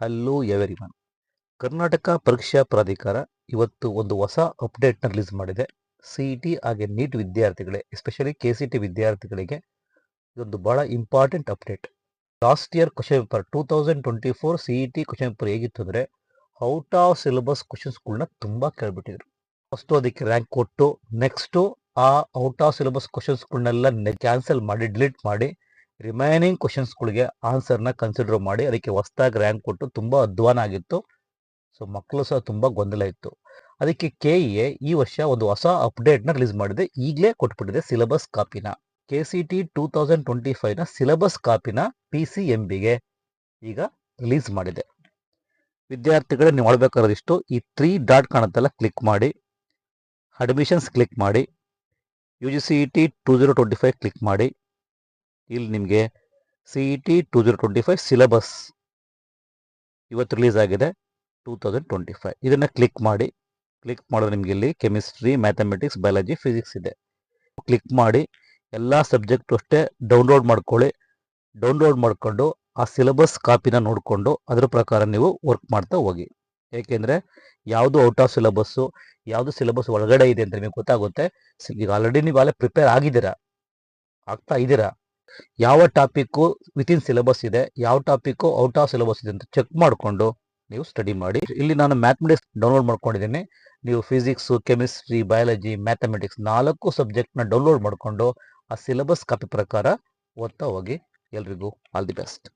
Hello everyone Karnataka ಪರೀಕ್ಷಾ ಪ್ರಾಧಿಕಾರ ಇವತ್ತು ಒಂದು ಹೊಸ ಅಪ್ಡೇಟ್ನ ರಿಲೀಸ್ ಮಾಡಿದೆ. ಸಿ ಇ ಟಿ ಹಾಗೆ ನೀಟ್ ವಿದ್ಯಾರ್ಥಿಗಳೇ ಎಸ್ಪೆಷಲಿ ಕೆ ಸಿ ಟಿ ವಿದ್ಯಾರ್ಥಿಗಳಿಗೆ ಇದೊಂದು ಬಹಳ important update last year question paper two thousand twenty four C E T question paper ಹೇಗಿತ್ತು ಅಂದರೆ ಔಟ್ ಆಫ್ ಸಿಲೆಬಸ್ ಕ್ವಶನ್ಸ್ಗಳನ್ನ ತುಂಬ ಕೇಳ್ಬಿಟ್ಟಿದ್ರು. ಫಸ್ಟು ಅದಕ್ಕೆ ರ್ಯಾಂಕ್ ಕೊಟ್ಟು ನೆಕ್ಸ್ಟು ಆ ಔಟ್ ಆಫ್ ಸಿಲೆಬಸ್ ಕ್ವಶನ್ಸ್ಗಳನ್ನೆಲ್ಲ ಕ್ಯಾನ್ಸಲ್ ಮಾಡಿ ಡಿಲೀಟ್ ಮಾಡಿ ರಿಮೈನಿಂಗ್ ಕ್ವಶನ್ಸ್ಗಳಿಗೆ ಆನ್ಸರ್ನ ಕನ್ಸಿಡರ್ ಮಾಡಿ, ಅದಕ್ಕೆ ಹೊಸದಾಗಿ ರ್ಯಾಂಕ್ ಕೊಟ್ಟು ತುಂಬ ಅಧ್ವಾನ ಆಗಿತ್ತು. ಸೊ ಮಕ್ಕಳು ಸಹ ತುಂಬ ಗೊಂದಲ ಇತ್ತು. ಅದಕ್ಕೆ ಕೆ ಎ ಈ ವರ್ಷ ಒಂದು ಹೊಸ ಅಪ್ಡೇಟ್ನ ರಿಲೀಸ್ ಮಾಡಿದೆ. ಈಗಲೇ ಕೊಟ್ಬಿಟ್ಟಿದೆ syllabus ಕಾಪಿನ K C T two thousand twenty ಫೈವ್ನ syllabus ಕಾಪಿನ ಪಿ ಸಿ ಎಂ ಬಿಗೆ ಈಗ ರಿಲೀಸ್ ಮಾಡಿದೆ. ವಿದ್ಯಾರ್ಥಿಗಳೇ ನೀವು ಮಾಡಬೇಕಾದಿಷ್ಟು ಈ ತ್ರೀ ಡಾಟ್ ಕಾಣುತ್ತಲ್ಲ ಕ್ಲಿಕ್ ಮಾಡಿ. ಅಡ್ಮಿಷನ್ಸ್ ಕ್ಲಿಕ್ ಮಾಡಿ. U G C E T two zero twenty five click ಮಾಡಿ. ಇಲ್ಲಿ ನಿಮಗೆ C E T two zero twenty five syllabus ಇವತ್ತು ರಿಲೀಸ್ ಆಗಿದೆ ಟೂ ತೌಸಂಡ್ ಟ್ವೆಂಟಿ ಫೈವ್ ಇದನ್ನು ಕ್ಲಿಕ್ ಮಾಡಿ ಕ್ಲಿಕ್ ಮಾಡಿದ್ರೆ ನಿಮಗೆ ಇಲ್ಲಿ ಕೆಮಿಸ್ಟ್ರಿ ಮ್ಯಾಥಮೆಟಿಕ್ಸ್ ಬಯಾಲಜಿ ಫಿಸಿಕ್ಸ್ ಇದೆ. ಕ್ಲಿಕ್ ಮಾಡಿ, ಎಲ್ಲ ಸಬ್ಜೆಕ್ಟು ಅಷ್ಟೇ ಡೌನ್ಲೋಡ್ ಮಾಡ್ಕೊಳ್ಳಿ. ಡೌನ್ಲೋಡ್ ಮಾಡಿಕೊಂಡು ಆ ಸಿಲೆಬಸ್ ಕಾಪಿನ ನೋಡಿಕೊಂಡು ಅದರ ಪ್ರಕಾರ ನೀವು ವರ್ಕ್ ಮಾಡ್ತಾ ಹೋಗಿ. ಏಕೆಂದರೆ ಯಾವುದು ಔಟ್ ಆಫ್ ಸಿಲೆಬಸ್ಸು ಯಾವುದು ಸಿಲೆಬಸ್ ಒಳಗಡೆ ಇದೆ ಅಂತ ನಿಮಗೆ ಗೊತ್ತಾಗುತ್ತೆ. ಈಗ ಆಲ್ರೆಡಿ ನೀವು ಅಲ್ಲೇ ಪ್ರಿಪೇರ್ ಆಗಿದ್ದೀರಾ? ಆಗ್ತಾ ಇದ್ದೀರಾ? ಯಾವ ಟಾಪಿಕ್ಕು ವಿತಿನ್ ಸಿಲೆಬಸ್ ಇದೆ, ಯಾವ ಟಾಪಿಕ್ಕು ಔಟ್ ಆಫ್ ಸಿಲೆಬಸ್ ಇದೆ ಅಂತ ಚೆಕ್ ಮಾಡಿಕೊಂಡು ನೀವು ಸ್ಟಡಿ ಮಾಡಿ. ಇಲ್ಲಿ ನಾನು ಮ್ಯಾಥಮೆಟಿಕ್ಸ್ ಡೌನ್ಲೋಡ್ ಮಾಡ್ಕೊಂಡಿದ್ದೀನಿ. ನೀವು ಫಿಸಿಕ್ಸು ಕೆಮಿಸ್ಟ್ರಿ ಬಯಾಲಜಿ ಮ್ಯಾಥಮೆಟಿಕ್ಸ್ ನಾಲ್ಕು ಸಬ್ಜೆಕ್ಟ್ನ ಡೌನ್ಲೋಡ್ ಮಾಡಿಕೊಂಡು ಆ ಸಿಲೆಬಸ್ ಕಾಪಿ ಪ್ರಕಾರ ಓದ್ತಾ ಹೋಗಿ ಎಲ್ರಿಗೂ ಆಲ್ ದಿ ಬೆಸ್ಟ್